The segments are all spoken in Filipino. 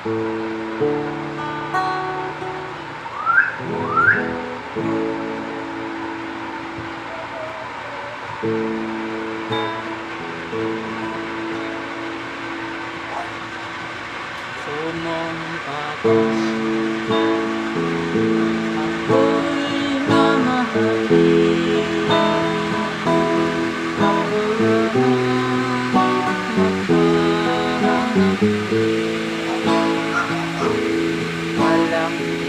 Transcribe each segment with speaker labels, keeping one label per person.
Speaker 1: Sumong patas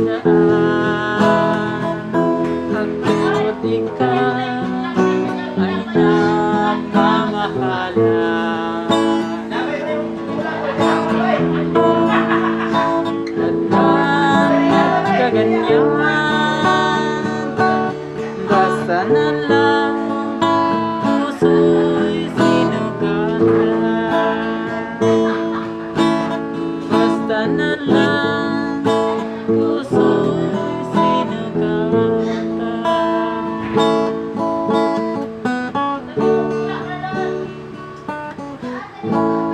Speaker 1: naan Ang putik ka ay nagmamahalan At nagkaganyan Basta na lang puso'y sinugaran Basta na lang Thank you.